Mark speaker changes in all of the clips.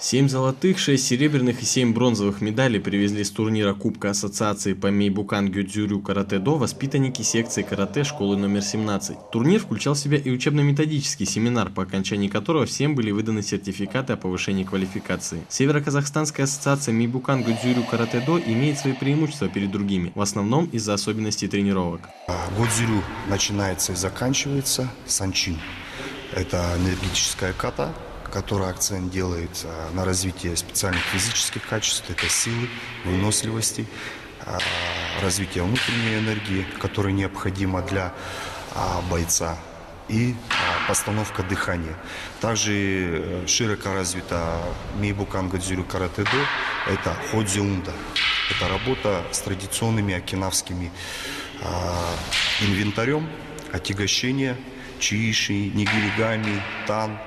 Speaker 1: Семь золотых, шесть серебряных и семь бронзовых медалей привезли с турнира Кубка Ассоциации по Мейбукан Гюдзюрю Каратэ-До воспитанники секции карате школы номер 17. Турнир включал в себя и учебно-методический семинар, по окончании которого всем были выданы сертификаты о повышении квалификации. Северо-Казахстанская ассоциация Мейбукан Гюдзюрю Каратэ-До имеет свои преимущества перед другими, в основном из-за особенностей тренировок.
Speaker 2: Годзюрю начинается и заканчивается санчин. Это энергетическая ката, которая акцент делает на развитие специальных физических качеств, это силы, выносливости, а, развитие внутренней энергии, которая необходима для а, бойца, и а, постановка дыхания. Также э, широко развита Мейбукан Гадзюрю Каратэ-до, это ходзюнда. Это работа с традиционными окинавскими инвентарем, отягощение, чиши, нигиригами, тан,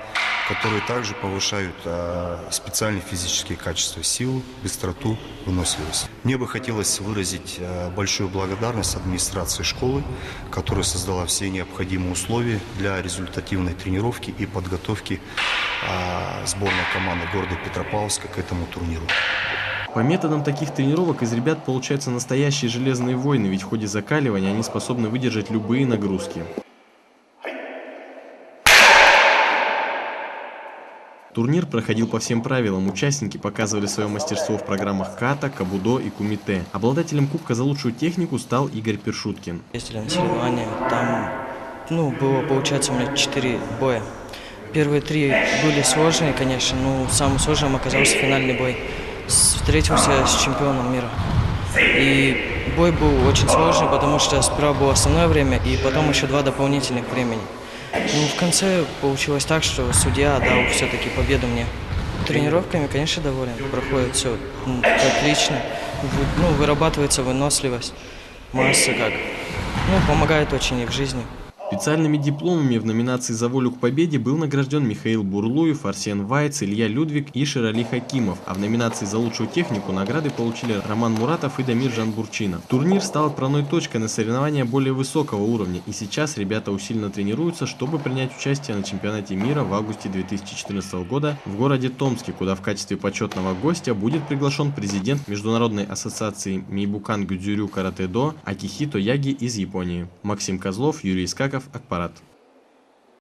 Speaker 2: которые также повышают а, специальные физические качества, силу, быстроту, выносливость. Мне бы хотелось выразить а, большую благодарность администрации школы, которая создала все необходимые условия для результативной тренировки и подготовки а, сборной команды города Петропавловска к этому турниру.
Speaker 1: По методам таких тренировок из ребят получаются настоящие железные войны, ведь в ходе закаливания они способны выдержать любые нагрузки. Турнир проходил по всем правилам. Участники показывали свое мастерство в программах ката, кабудо и кумите. Обладателем кубка за лучшую технику стал Игорь Першуткин.
Speaker 3: Ездили на соревнования, там, ну, было, получается, у меня четыре боя. Первые три были сложные, конечно, но самым сложным оказался финальный бой. Встретился с чемпионом мира. И бой был очень сложный, потому что справа было основное время, и потом еще два дополнительных времени. Ну, в конце получилось так, что судья дал все-таки победу мне. Тренировками, конечно, доволен. Проходит все отлично. Ну, вырабатывается выносливость, масса как. Ну, помогает очень и в жизни.
Speaker 1: Специальными дипломами в номинации «За волю к победе» был награжден Михаил Бурлуев, Арсен Вайц, Илья Людвиг и Ширали Хакимов, а в номинации «За лучшую технику» награды получили Роман Муратов и Дамир Жанбурчинов. Турнир стал отправной точкой на соревнования более высокого уровня, и сейчас ребята усиленно тренируются, чтобы принять участие на чемпионате мира в августе 2014 года в городе Томске, куда в качестве почетного гостя будет приглашен президент Международной ассоциации Мейбукан Гюдзюрю Каратэ-До Акихито Яги из Японии. Максим Козлов, Юрий Искаков, É que.